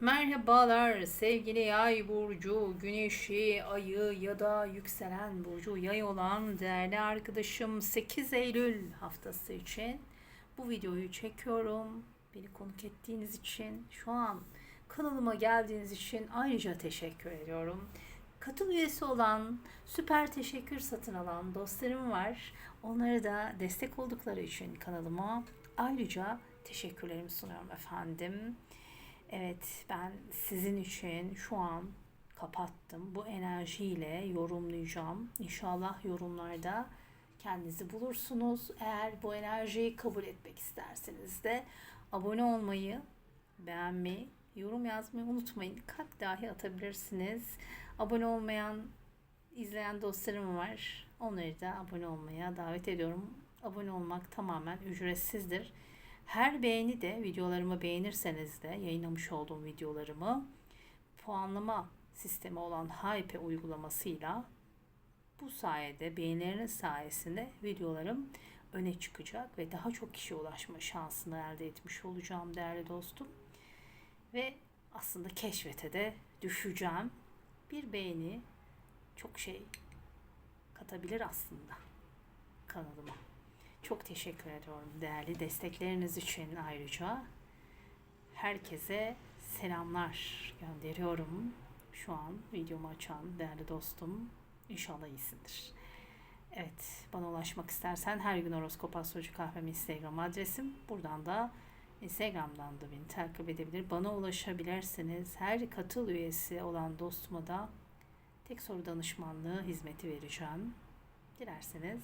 Merhabalar sevgili yay burcu, güneşi, ayı ya da yükselen burcu yay olan değerli arkadaşım 8 Eylül haftası için bu videoyu çekiyorum. Beni konuk ettiğiniz için şu an kanalıma geldiğiniz için ayrıca teşekkür ediyorum. Katıl üyesi olan, süper teşekkür satın alan dostlarım var. Onlara da destek oldukları için kanalıma ayrıca teşekkürlerimi sunuyorum efendim. Evet, ben sizin için şu an kapattım. Bu enerjiyle yorumlayacağım. İnşallah yorumlarda kendinizi bulursunuz. Eğer bu enerjiyi kabul etmek isterseniz de abone olmayı, beğenmeyi, yorum yazmayı unutmayın. Kalp dahi atabilirsiniz. Abone olmayan izleyen dostlarım var. Onları da abone olmaya davet ediyorum. Abone olmak tamamen ücretsizdir. Her beğeni de videolarımı beğenirseniz de yayınlamış olduğum videolarımı puanlama sistemi olan Hype uygulamasıyla bu sayede beğenileriniz sayesinde videolarım öne çıkacak ve daha çok kişiye ulaşma şansını elde etmiş olacağım değerli dostum. Ve aslında keşfete de düşeceğim. Bir beğeni çok şey katabilir aslında kanalıma. Çok teşekkür ediyorum değerli destekleriniz için ayrıca. Herkese selamlar gönderiyorum. Şu an videomu açan değerli dostum. İnşallah iyisindir. Evet, bana ulaşmak istersen her gün horoskop astroloji kahvem Instagram adresim. Buradan da Instagram'dan da beni takip edebilir. Bana ulaşabilirsiniz. Her katıl üyesi olan dostuma da tek soru danışmanlığı hizmeti vereceğim. Dilerseniz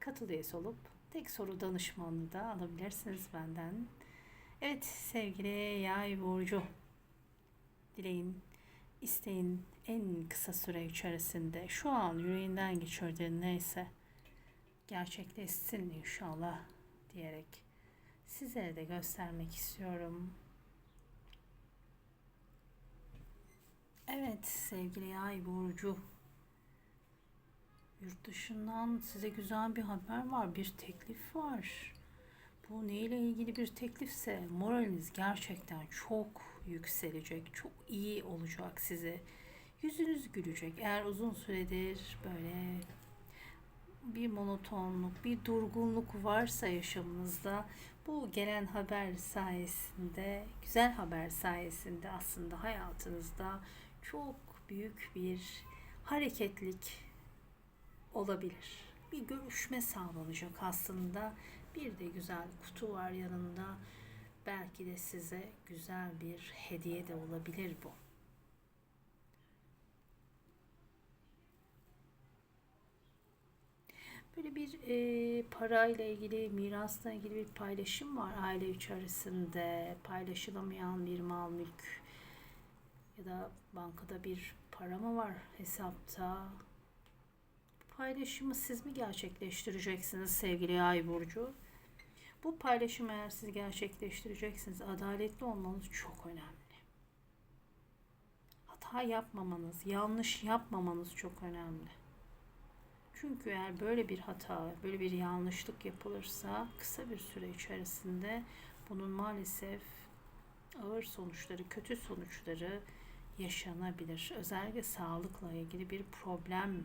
katıl üyesi olup tek soru danışmanlığı da alabilirsiniz benden. Evet sevgili yay burcu dileyin isteyin en kısa süre içerisinde şu an yüreğinden geçirdiğin neyse gerçekleşsin inşallah diyerek size de göstermek istiyorum. Evet sevgili yay burcu Yurt dışından size güzel bir haber var, bir teklif var. Bu neyle ilgili bir teklifse moraliniz gerçekten çok yükselecek, çok iyi olacak size. Yüzünüz gülecek. Eğer uzun süredir böyle bir monotonluk, bir durgunluk varsa yaşamınızda bu gelen haber sayesinde, güzel haber sayesinde aslında hayatınızda çok büyük bir hareketlik olabilir. Bir görüşme sağlanacak aslında. Bir de güzel kutu var yanında. Belki de size güzel bir hediye de olabilir bu. Böyle bir e, parayla ilgili, mirasla ilgili bir paylaşım var aile içerisinde. Paylaşılamayan bir mal, mülk ya da bankada bir para mı var hesapta? Paylaşımı siz mi gerçekleştireceksiniz sevgili Yay burcu? Bu paylaşımı eğer siz gerçekleştireceksiniz, adaletli olmanız çok önemli. Hata yapmamanız, yanlış yapmamanız çok önemli. Çünkü eğer böyle bir hata, böyle bir yanlışlık yapılırsa kısa bir süre içerisinde bunun maalesef ağır sonuçları, kötü sonuçları yaşanabilir. Özellikle sağlıkla ilgili bir problem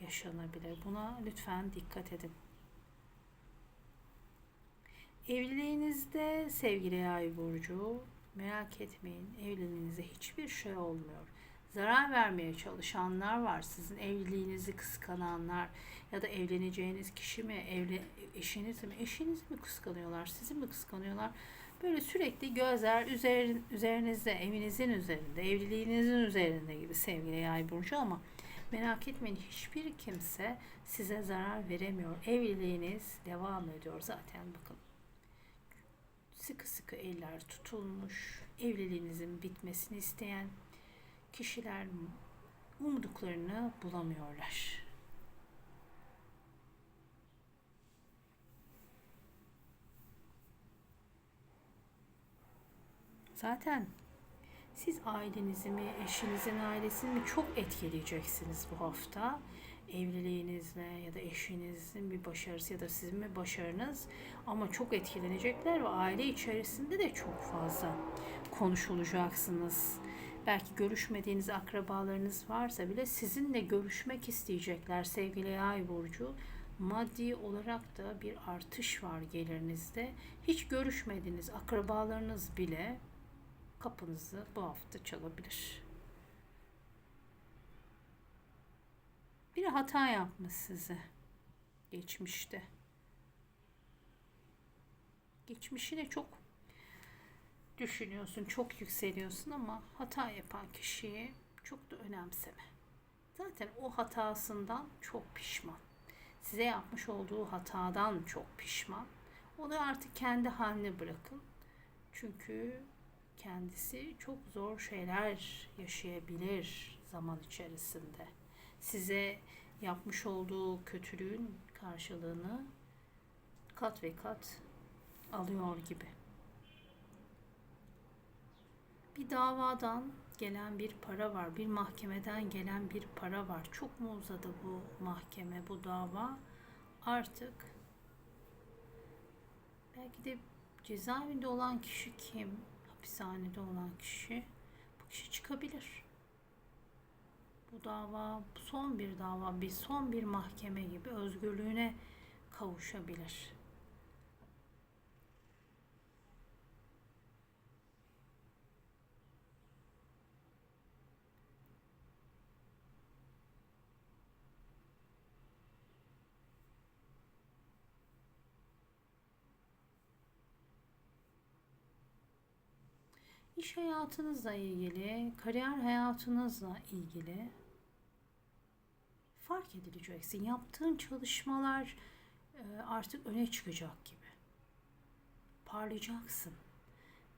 yaşanabilir. Buna lütfen dikkat edin. Evliliğinizde sevgili yay burcu merak etmeyin evliliğinizde hiçbir şey olmuyor. Zarar vermeye çalışanlar var. Sizin evliliğinizi kıskananlar ya da evleneceğiniz kişi mi, evli, eşiniz mi, eşiniz mi kıskanıyorlar, sizi mi kıskanıyorlar? Böyle sürekli gözler üzerin, üzerinizde, evinizin üzerinde, evliliğinizin üzerinde gibi sevgili yay burcu ama Merak etmeyin hiçbir kimse size zarar veremiyor. Evliliğiniz devam ediyor zaten bakın. Sıkı sıkı eller tutulmuş. Evliliğinizin bitmesini isteyen kişiler umduklarını bulamıyorlar. Zaten siz ailenizi mi, eşinizin ailesini mi çok etkileyeceksiniz bu hafta. evliliğinizle ya da eşinizin bir başarısı ya da sizin bir başarınız ama çok etkilenecekler ve aile içerisinde de çok fazla konuşulacaksınız. Belki görüşmediğiniz akrabalarınız varsa bile sizinle görüşmek isteyecekler sevgili Yay burcu. Maddi olarak da bir artış var gelirinizde. Hiç görüşmediğiniz akrabalarınız bile kapınızı bu hafta çalabilir. Biri hata yapmış size geçmişte. Geçmişi de çok düşünüyorsun, çok yükseliyorsun ama hata yapan kişiyi çok da önemseme. Zaten o hatasından çok pişman. Size yapmış olduğu hatadan çok pişman. Onu artık kendi haline bırakın. Çünkü kendisi çok zor şeyler yaşayabilir zaman içerisinde. Size yapmış olduğu kötülüğün karşılığını kat ve kat alıyor gibi. Bir davadan gelen bir para var, bir mahkemeden gelen bir para var. Çok mu uzadı bu mahkeme, bu dava? Artık belki de cezaevinde olan kişi kim? Hapishanede olan kişi. Bu kişi çıkabilir. Bu dava son bir dava, bir son bir mahkeme gibi özgürlüğüne kavuşabilir. İş hayatınızla ilgili, kariyer hayatınızla ilgili fark edileceksin. Yaptığın çalışmalar e, artık öne çıkacak gibi. Parlayacaksın.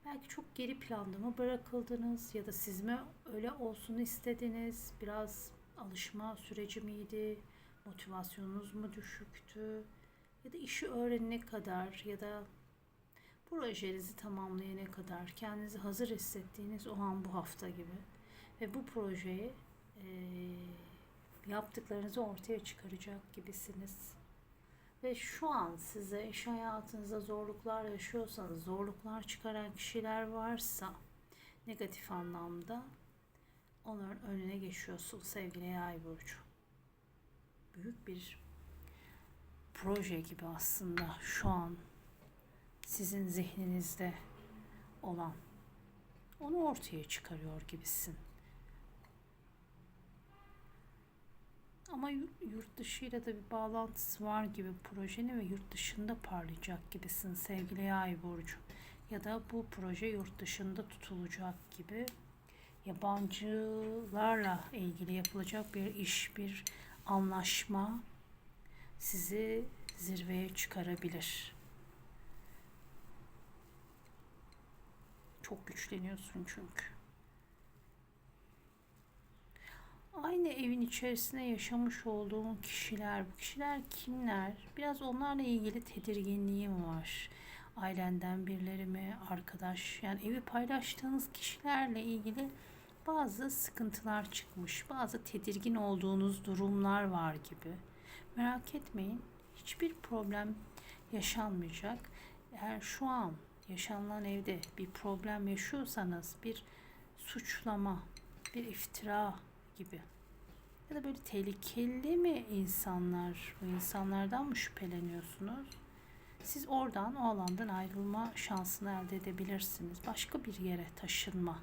Belki çok geri planda mı bırakıldınız ya da siz mi öyle olsun istediniz? Biraz alışma süreci miydi? Motivasyonunuz mu düşüktü? Ya da işi öğrenene kadar ya da projenizi tamamlayana kadar kendinizi hazır hissettiğiniz o an bu hafta gibi ve bu projeyi e, yaptıklarınızı ortaya çıkaracak gibisiniz. Ve şu an size iş hayatınızda zorluklar yaşıyorsanız, zorluklar çıkaran kişiler varsa negatif anlamda onların önüne geçiyorsun sevgili yay burcu. Büyük bir proje gibi aslında şu an sizin zihninizde olan onu ortaya çıkarıyor gibisin. Ama yurt dışıyla da bir bağlantısı var gibi projenin ve yurt dışında parlayacak gibisin sevgili Yay burcu. Ya da bu proje yurt dışında tutulacak gibi yabancılarla ilgili yapılacak bir iş, bir anlaşma sizi zirveye çıkarabilir. Çok güçleniyorsun çünkü. Aynı evin içerisinde yaşamış olduğun kişiler, bu kişiler kimler? Biraz onlarla ilgili tedirginliğim var. Ailenden birileri mi, arkadaş, yani evi paylaştığınız kişilerle ilgili bazı sıkıntılar çıkmış, bazı tedirgin olduğunuz durumlar var gibi. Merak etmeyin, hiçbir problem yaşanmayacak. Eğer şu an yaşanılan evde bir problem yaşıyorsanız bir suçlama, bir iftira gibi ya da böyle tehlikeli mi insanlar, bu insanlardan mı şüpheleniyorsunuz? Siz oradan, o alandan ayrılma şansını elde edebilirsiniz. Başka bir yere taşınma.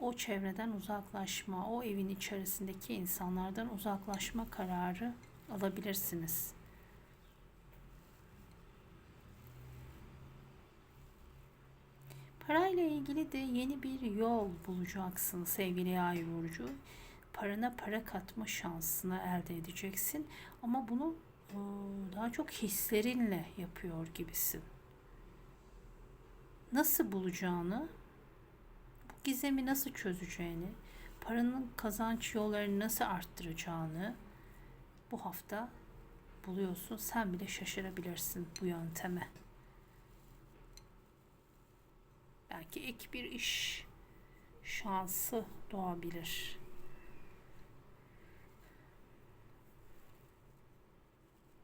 O çevreden uzaklaşma, o evin içerisindeki insanlardan uzaklaşma kararı alabilirsiniz. Parayla ilgili de yeni bir yol bulacaksın sevgili yay burcu. Parana para katma şansını elde edeceksin. Ama bunu e, daha çok hislerinle yapıyor gibisin. Nasıl bulacağını, bu gizemi nasıl çözeceğini, paranın kazanç yollarını nasıl arttıracağını bu hafta buluyorsun. Sen bile şaşırabilirsin bu yönteme. Belki ek bir iş şansı doğabilir.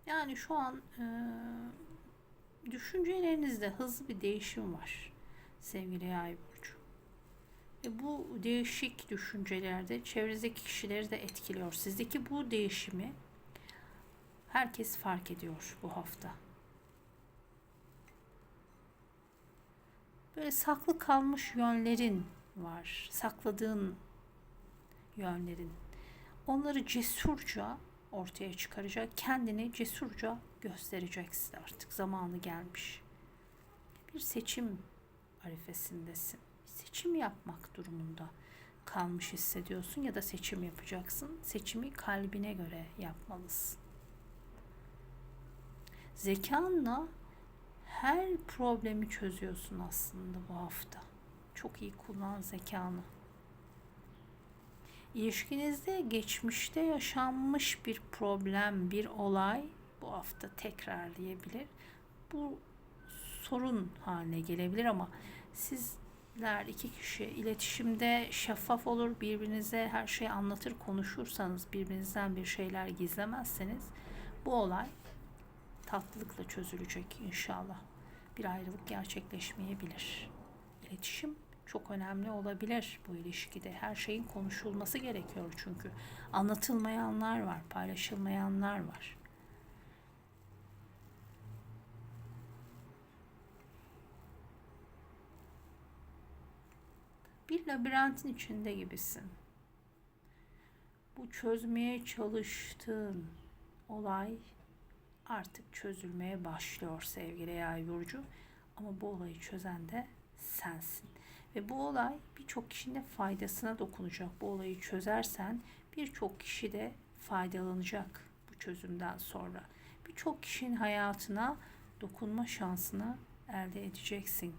Yani şu an e, düşüncelerinizde hızlı bir değişim var sevgili yay burcu. Ve bu değişik düşüncelerde çevrenizdeki kişileri de etkiliyor. Sizdeki bu değişimi herkes fark ediyor bu hafta. Böyle saklı kalmış yönlerin var. Sakladığın yönlerin. Onları cesurca ortaya çıkaracak. Kendini cesurca göstereceksin artık. Zamanı gelmiş. Bir seçim arifesindesin. Seçim yapmak durumunda kalmış hissediyorsun ya da seçim yapacaksın. Seçimi kalbine göre yapmalısın. Zekanla her problemi çözüyorsun aslında bu hafta. Çok iyi kullan zekanı. İlişkinizde geçmişte yaşanmış bir problem, bir olay bu hafta tekrarlayabilir. Bu sorun haline gelebilir ama sizler iki kişi iletişimde şeffaf olur, birbirinize her şeyi anlatır, konuşursanız, birbirinizden bir şeyler gizlemezseniz bu olay tatlılıkla çözülecek inşallah. Bir ayrılık gerçekleşmeyebilir. İletişim çok önemli olabilir bu ilişkide. Her şeyin konuşulması gerekiyor çünkü. Anlatılmayanlar var, paylaşılmayanlar var. Bir labirentin içinde gibisin. Bu çözmeye çalıştığın olay artık çözülmeye başlıyor sevgili yay burcu. Ama bu olayı çözen de sensin. Ve bu olay birçok kişinin faydasına dokunacak. Bu olayı çözersen birçok kişi de faydalanacak bu çözümden sonra. Birçok kişinin hayatına dokunma şansını elde edeceksin.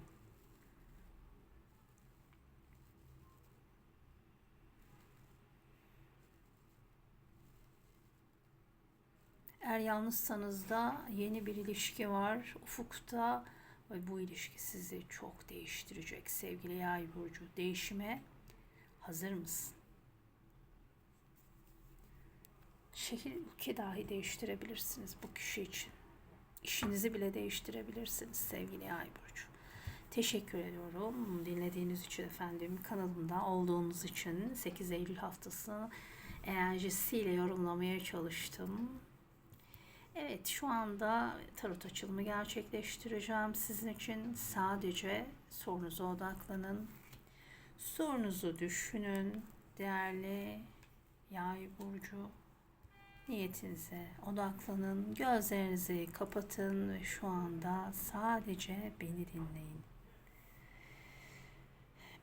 Eğer yalnızsanız da yeni bir ilişki var ufukta ve bu ilişki sizi çok değiştirecek sevgili yay burcu. Değişime hazır mısın? Şehir, ülke dahi değiştirebilirsiniz bu kişi için. İşinizi bile değiştirebilirsiniz sevgili yay burcu. Teşekkür ediyorum dinlediğiniz için efendim kanalımda olduğunuz için 8 Eylül haftası enerjisiyle yorumlamaya çalıştım. Evet şu anda tarot açılımı gerçekleştireceğim. Sizin için sadece sorunuza odaklanın. Sorunuzu düşünün. Değerli yay burcu niyetinize odaklanın. Gözlerinizi kapatın ve şu anda sadece beni dinleyin.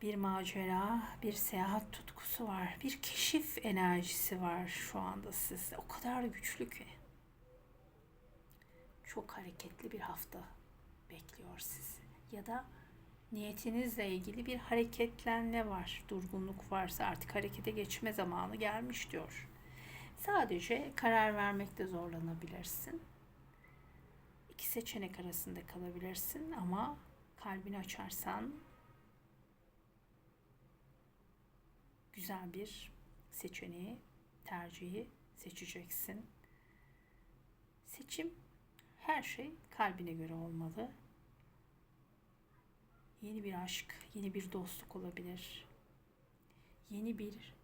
Bir macera, bir seyahat tutkusu var. Bir keşif enerjisi var şu anda sizde. O kadar güçlü ki çok hareketli bir hafta bekliyor sizi. Ya da niyetinizle ilgili bir hareketlenme var. Durgunluk varsa artık harekete geçme zamanı gelmiş diyor. Sadece karar vermekte zorlanabilirsin. İki seçenek arasında kalabilirsin ama kalbini açarsan güzel bir seçeneği, tercihi seçeceksin. Seçim her şey kalbine göre olmalı. Yeni bir aşk, yeni bir dostluk olabilir. Yeni bir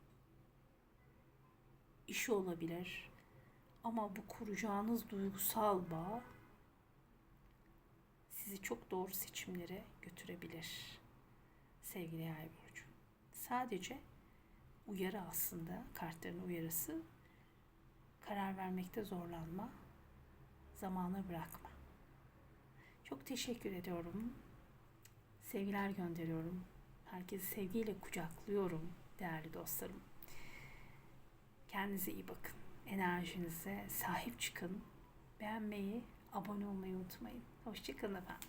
işi olabilir. Ama bu kuracağınız duygusal bağ sizi çok doğru seçimlere götürebilir. Sevgili Yay burcu. Sadece uyarı aslında kartların uyarısı karar vermekte zorlanma zamana bırakma. Çok teşekkür ediyorum. Sevgiler gönderiyorum. Herkesi sevgiyle kucaklıyorum değerli dostlarım. Kendinize iyi bakın. Enerjinize sahip çıkın. Beğenmeyi, abone olmayı unutmayın. Hoşçakalın efendim.